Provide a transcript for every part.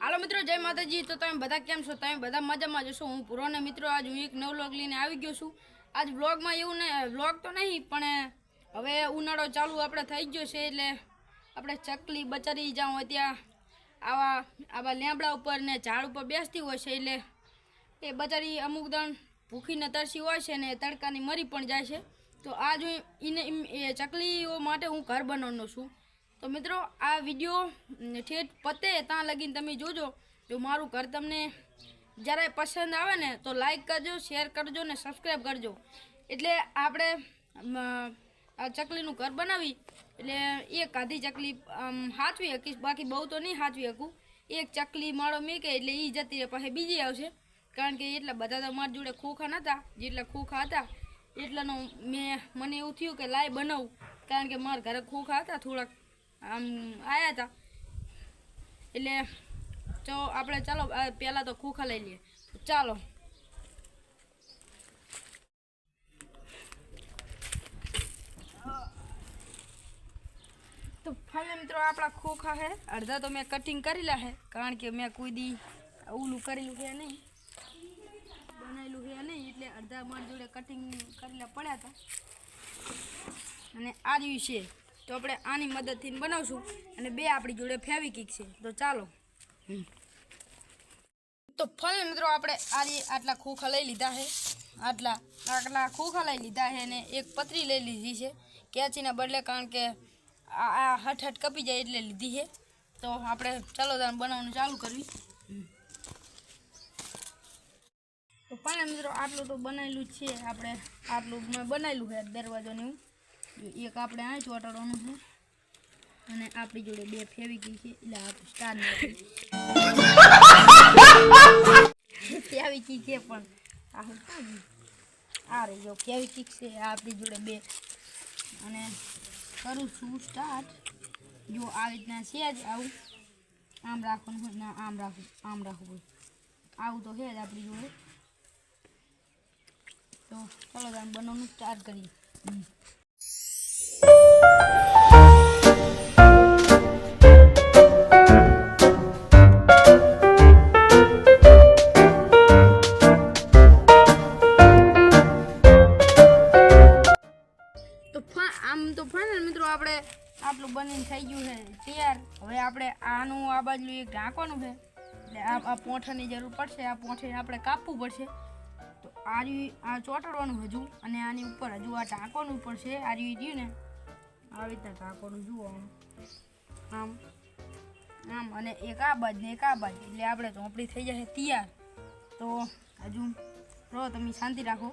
હાલો મિત્રો, જય માતાજી. તો તમે બધા કેમ છો? તમે બધા મજામાં જશો હું પુરોને મિત્રો. આજ હું એક નવ વ્લોગ લઈને આવી ગયો છું. આજ વ્લોગમાં એવું ને વ્લોગ તો નહીં, પણ હવે ઉનાળો ચાલુ આપણે થઈ ગયો છે એટલે આપણે ચકલી બચારી જાઉં ત્યાં આવા આવા લેમડા ઉપર ને ઝાડ ઉપર બેસતી હોય છે એટલે એ બચારી અમુક દણ ભૂખીને તરસી હોય છે ને તડકાની મરી પણ જાય છે. તો આજ હું એને એ ચકલીઓ માટે હું ઘર બનાવવાનો છું. તો મિત્રો, આ વીડિયો ઠેઠ પતે ત્યાં લગીને તમે જોજો. જો મારું ઘર તમને જ્યારે પસંદ આવે ને, તો લાઈક કરજો શેર કરજો ને સબસ્ક્રાઈબ કરજો. એટલે આપણે આ ચકલીનું ઘર બનાવી, એટલે એક આધી ચકલી હાચવી શકીશ. બાકી બહુ તો નહીં હાચવી શકું. એક ચકલી માળો મેકે, એટલે એ જતી રહે. પછી બીજી આવશે. કારણ કે એટલા બધા તો મારી જોડે ખોખા નહોતા જેટલા ખોખા હતા, એટલાનો મેં, મને એવું થયું કે લાય બનાવું. કારણ કે મારા ઘરે ખોખા હતા થોડાક. આમ આવ્યા હતા એટલે તો આપણે ચાલો પહેલાં તો ખોખા લઈ લઈએ. ચાલો. તો ફાઇનલ મિત્રો આપણા ખોખા છે અડધા તો મેં કટિંગ કરેલા છે કારણ કે મેં કોઈ દી ઓલું કરેલું છે નહીં. બનાવેલું છે નહીં, એટલે અડધા મારી જોડે કટિંગ કરેલા પડ્યા હતા અને આ દિવસે તો આપણે આની મદદથી બનાવશું અને બે આપણી જોડે ફેવિકિક છે. તો ચાલો. તો ફરી મિત્રો આપણે આજે આટલા ખોખા લઈ લીધા છે. આટલા આટલા ખોખા લઈ લીધા છે અને એક પતરી લઈ લીધી છે. કેચીના બદલે કારણ કે આ હઠ હઠ કપી જાય એટલે લીધી છે. તો આપણે ચાલો તાર બનાવવાનું ચાલુ કરવી. તો પણ મિત્રો આટલું તો બનાવેલું છે. આપણે આટલું મેં બનાવેલું છે દરવાજોની. એવું એક આપણે આ ચોટાડવાનું છે. અને આપણી જોડે બે ફેવિકી છે, એટલે આપણે સ્ટાર ફેવિકી છે પણ આ રહી જો ફેવિકિક છે આપણી જોડે બે. અને કરું છું સ્ટાર્ટ જો આવી રીતના છે જ આવું, આમ રાખવાનું હોય ના આમ રાખવું આમ રાખવું હોય. આવું તો છે જ આપણી જોડે. તો ચલો તાર બનાવવાનું સ્ટાર્ટ કરીએ. આટલું બનીને થઈ ગયું છે, તૈયાર. હવે આપણે આનું આ બાજુ એક ઢાંકવાનું છે. આ પોંઠાની જરૂર પડશે, આ પોંઠે આપણે કાપવું પડશે. તો આ આ ચોંટાડવાનું હજુ, અને આની ઉપર હજુ આ ઢાંકવાનું પડશે આ રહ્યું ને. આવી રીતે ઢાંકવાનું જુઓ. આમ આમ અને એક આ બાજ ને એક આ બાજ એટલે આપણે ચોપડી થઈ જશે તૈયાર. તો હજુ રહો, તમે શાંતિ રાખો.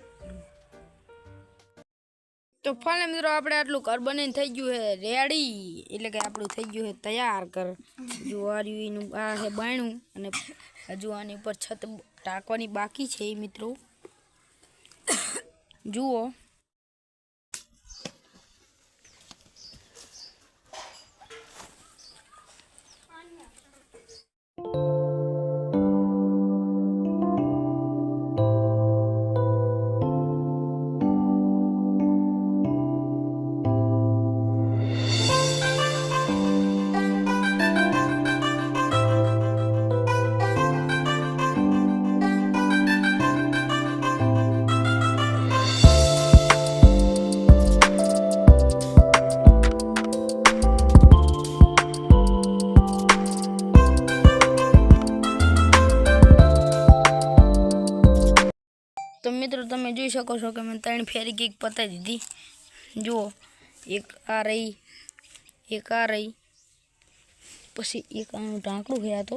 તો ફાઇનલ મિત્રો, આપણે આટલું ઘર બનીને થઈ ગયું છે રેડી. એટલે કે આપણું થઈ ગયું છે તૈયાર કર જુવારીનું આ છે બાયણું અને હજુ આની ઉપર છત ટાંકવાની બાકી છે મિત્રો. જુઓ. મિત્રો તમે જોઈ શકો છો કે મેં ત્રણ ફેરી કેક પતાવી દીધી. જુઓ એક આ રહી એક આ રહી પછી એક આનું ઢાંકણું ગયા તો.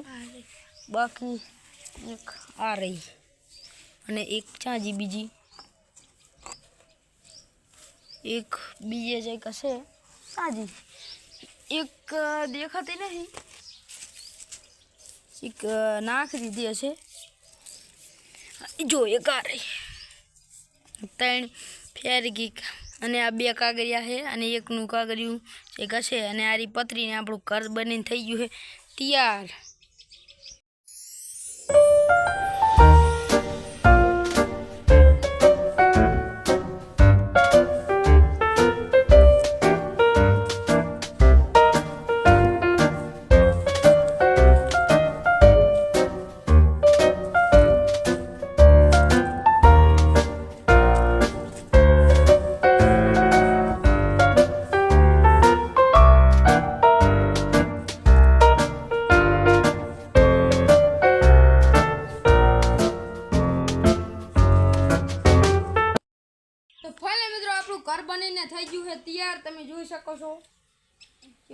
બાકી એક આ રહી અને એક ચાજી બીજી. એક બીજે જે કશે સાજી એક અ, દેખાતી નહીં એક અ, નાખી દીધી હશે. જો એક આ રહી. ત્રણ ફેરી ગીક. અને આ બે કાગરિયા છે અને એકનું કાગરિયું એક હશે અને આરી પતરીને આપણું ઘર બનીને થઈ ગયું છે. તૈયાર.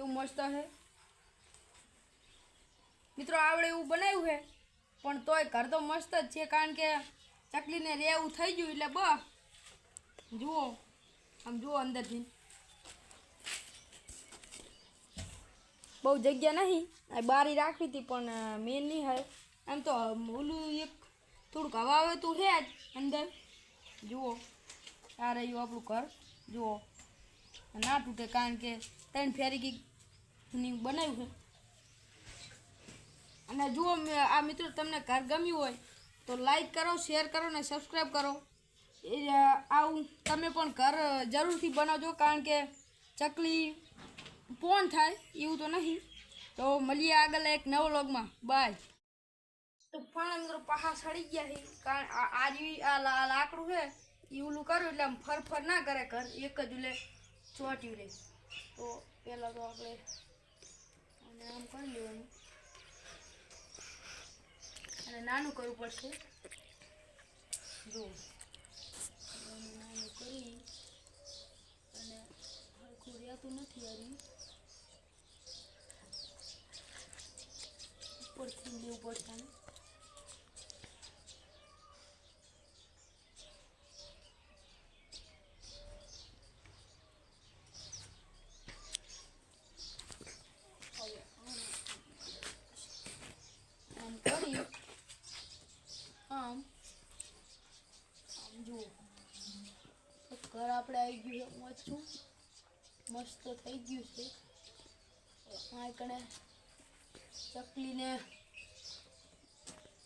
મસ્ત છે? મિત્રો, આવડે એવું બનાવ્યું છે, પણ તોય ઘર તો મસ્ત જ છે, કારણ કે ચકલીને રેવું થઈ ગયું એટલે બસ જુઓ, આમ જુઓ અંદરથી. બહુ જગ્યા નહીં બારી રાખવી હતી, પણ મેન નહીં હોય. આમ તો ઓલું એક થોડુંક હવા આવે તું છે જ અંદર. જુઓ, આ રહ્યું આપણું ઘર. જુઓ. ના તૂટે કારણ કે ત્રણ ફેરી કી બનાવ્યું છે. અને જુઓ આ મિત્રો તમને ઘર ગમ્યું હોય તો લાઈક કરો શેર કરો ને સબસ્ક્રાઈબ કરો. એ આવું તમે પણ ઘર જરૂરથી બનાવજો કારણ કે ચકલી પોન થાય એવું તો નહીં. તો મળીએ આગળ એક નવો લોગમાં બાય તો પણ મિત્રો પહા સડી ગયા છે. કારણ આ આ આ લા- લાકડું છે એ ઓલું કરું એટલે આમ ફર ફર ના કરે ઘર. એક જ એટલે ચોટ્યું રહે તો પહેલાં તો આપણે અને આમ કરી લેવાનું. અને નાનું કરવું પડશે. જો. નાનું કરી અને હરખું રહેતું નથી યાર ઉપરથી લેવું પડશે આને હવે આમ કરી આમ આમ જુઓ તો ઘર આપણે આવી ગયું છે મચ્છું મસ્ત થઈ ગયું છે. આ કણે ચકલીને,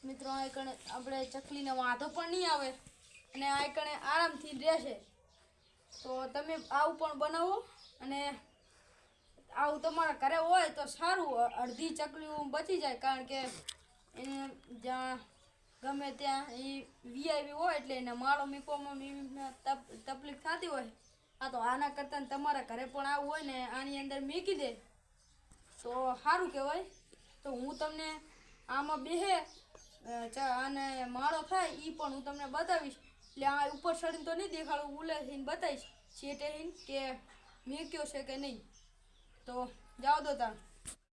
મિત્રો, આ કણે આપણે ચકલીને વાંધો પણ નહીં આવે અને આ કણે આરામથી રહેશે. તો તમે આવું પણ બનાવો અને આવું તમારા ઘરે હોય તો સારું, અડધી ચકલીઓ બચી જાય, કારણ કે એને જ્યાં ગમે ત્યાં એ વીઆઈપી હોય એટલે એને માળો મૂકવામાં તકલીફ થતી હોય, આ તો આના કરતાં તમારા ઘરે પણ આવું હોય ને આની અંદર મૂકી દે. તો સારું કહેવાય. તો હું તમને આમાં બેહે અને માળો થાય એ પણ હું તમને બતાવીશ. એટલે આ ઉપર ચડીને તો નહીં દેખાડું, ઉલે થઈને બતાવીશ. છેટે કે મેક્યો છે કે નહીં. તો જાઓ તો તાર